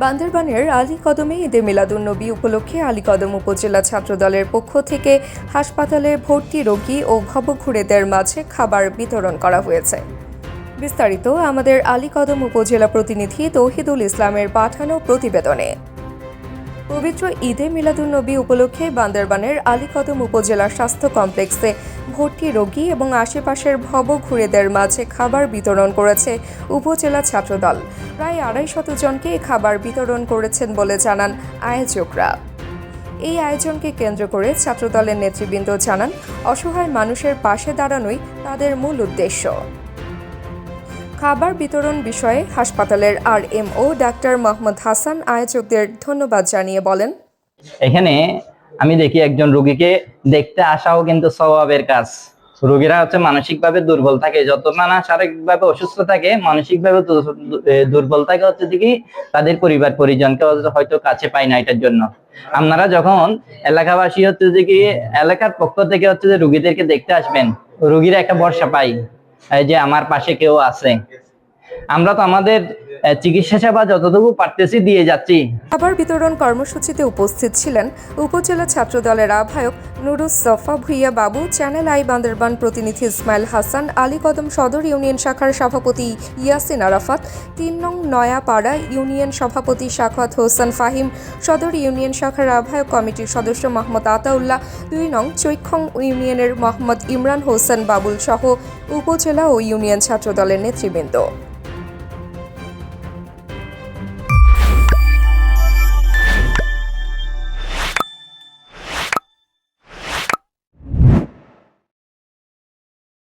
বান্দরবানের আলী কদমে ঈদে মিলাদুন্নবী উপলক্ষে আলীকদম উপজেলা ছাত্রদলের পক্ষ থেকে হাসপাতালে ভর্তি রোগী ও ভবঘুরেদের মাঝে খাবার বিতরণ করা হয়েছে। বিস্তারিত আমাদের আলীকদম উপজেলা প্রতিনিধি তৌহিদুল ইসলামের পাঠানো প্রতিবেদনে। পবিত্র ঈদে মিলাদুন্নবী উপলক্ষে বান্দরবানের আলীকদম উপজেলা স্বাস্থ্য কমপ্লেক্সে ভর্তি রোগী এবং আশেপাশের ভবঘুরেদের মাঝে খাবার বিতরণ করেছে উপজেলা ছাত্রদল। প্রায় আড়াই শত জনকে খাবার বিতরণ করেছেন বলে জানান আয়োজকরা। এই আয়োজনকে কেন্দ্র করে ছাত্রদলের নেতৃবৃন্দ জানান, অসহায় মানুষের পাশে দাঁড়ানোই তাদের মূল উদ্দেশ্য। খাবার বিতরণ বিষয়ে হাসপাতালের R M O doctor Mohammad Hasan আয়োজকদের ধন্যবাদ জানিয়ে বলেন। এখানে আমি দেখি একজন রোগীকে দেখতে আসাও কিন্তু স্বভাবের কাজ। রোগীরা হচ্ছে মানসিকভাবে দুর্বল থাকে। যত না শারীরিকভাবে অসুস্থ থাকে, মানসিকভাবে দুর্বল থাকে হচ্ছে দেখি তাদের পরিবার পরিজনকে হয়তো কাছে পায় না এটার জন্য। আপনারা যখন এলাকাবাসী হচ্ছে যে কি, এলাকার পক্ষ থেকে হচ্ছে যে রুগীদেরকে দেখতে আসবেন, রুগীরা একটা ভরসা পাই এই যে আমার পাশে কেউ আছে। আমরা তো আমাদের চিকিৎসা সেবা যতটুকু পারতেছি দিয়ে যাচ্ছি। খাবার বিতরণ কর্মসূচিতে উপস্থিত ছিলেন উপজেলা ছাত্রদলের আহ্বায়ক নুরুস সফা ভুইয়া বাবু, চ্যানেল আই বান্দরবান প্রতিনিধি ইসমাইল হাসান আলীকদম সদর ইউনিয়ন শাখার সভাপতি ইয়াসিন আরাফাত, তিন নং নয়াপাড়া ইউনিয়ন সভাপতি শাখাত হোসেন ফাহিম, সদর ইউনিয়ন শাখার আহ্বায়ক কমিটির সদস্য মোহাম্মদ আতাউল্লাহ, দুই নং চৈখং ইউনিয়নের মোহাম্মদ ইমরান হোসেন বাবুল সহ উপজেলা ও ইউনিয়ন ছাত্রদলের নেতৃবৃন্দ।